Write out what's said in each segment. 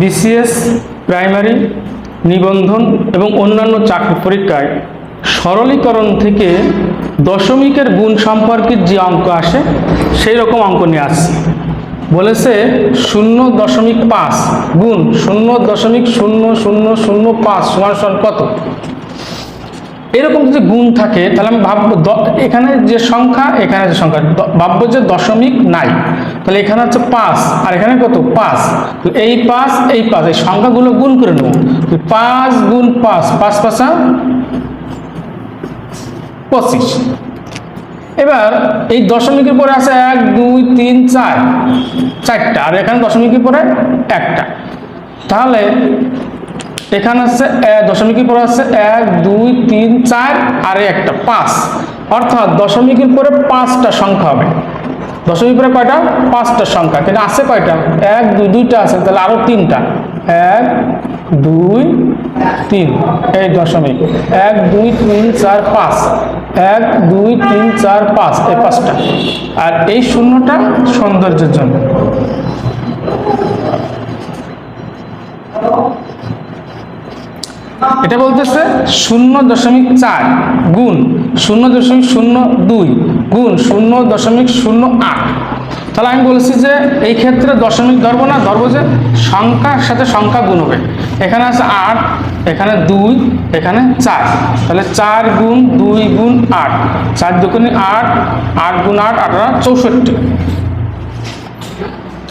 BCS, primary, নিবন্ধন এবং অন্যান্য চাকরি পরীক্ষায় সরলীকরণ থেকে দশমিকের গুণ সম্পর্কিত যে অঙ্ক আসে, সেই রকম অঙ্ক নিয়ে আসছে। বলেছে শূন্য দশমিক পাঁচ, গুণ শূন্য দশমিক শূন্য শূন্য শূন্য পাঁচ সমান সমান কত? এরকম যদি গুণ থাকে, তাহলে আমি ভাববো দ- এখানে যে সংখ্যা, এখানে যে সংখ্যা ভাববো যে দশমিক নাই। তাহলে এখানে হচ্ছে পাঁচ, আর এখানে কত? পাঁচ। এই পাঁচ এই পাঁচ, এই সংখ্যাগুলো গুণ করে নেব। পাঁচ গুণ পাঁচ পাঁচ পাঁচা পঁচিশ। এবার এই দশমিকের পরে আছে এক, দুই, তিন, চার, চারটা, আর এখানে দশমিকের পরে একটা। তাহলে এখানে আছে দশমিকের পরে আছে এক দুই, তিন, চার, আর একটা, পাঁচ। অর্থাৎ দশমিকের পরে পাঁচটা সংখ্যা হবে। দশমিক পরে কয়টা? পাঁচটা সংখ্যা। কিন্তু আছে কয়টা? এক, দুই, দুইটা আছে, তাহলে আরও তিনটা। এক, দুই, তিন, এই দশমিক। এক, দুই, তিন, চার, পাঁচ। এক, দুই, তিন, চার, পাঁচ, এই পাঁচটা। আর এই শূন্যটা সৌন্দর্যের জন্য। এটা বলতেছে শূন্য দশমিক চার, গুণ শূন্য দশমিক শূন্য দুই, গুণ শূন্য দশমিক শূন্য আট। তাহলে আমি বলেছি যে এই ক্ষেত্রে দশমিক ধরবো না, ধরবো যে সংখ্যার সাথে সংখ্যা গুণ হবে। এখানে আছে আট, এখানে দুই, এখানে চার। তাহলে চার গুণ দুই গুণ আট, চার দুগুণে আট আট গুণ আট, আঠারো, চৌষট্টি।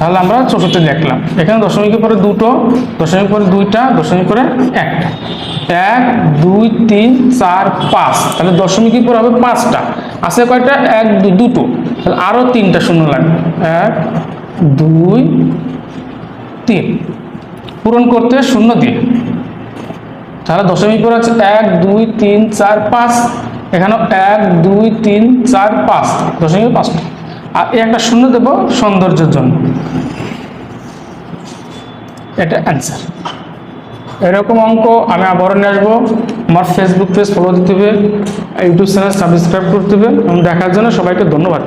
তাহলে আমরা চৌষট্টি লিখলাম এখানে দশমিকের পরে দুটো দশমিক পরে দুইটা দশমিক পরে একটা। এক, দুই, তিন, চার, পাঁচ। তাহলে দশমিকের পরে হবে পাঁচটা। আছে কয়টা? এক দুই দুটো। তাহলে আরও তিনটা শূন্য লাগবে। এক, দুই, তিন। পূরণ করতে শূন্য দিয়ে। তাহলে দশমিক পরে আছে এক, দুই, তিন, চার, পাঁচ। এখানেও এক, দুই, তিন, চার, পাঁচ। দশমিক পাঁচটা। আর এই একটা শূন্য দেব সৌন্দর্যের জন্য। এটা অ্যান্সার এরকম অঙ্ক আমি আবারও নিয়ে আসব। আমার ফেসবুক পেজ ফলো দিতে হবে ইউটিউব চ্যানেল সাবস্ক্রাইব করতে হবে। এবং দেখার জন্য সবাইকে ধন্যবাদ।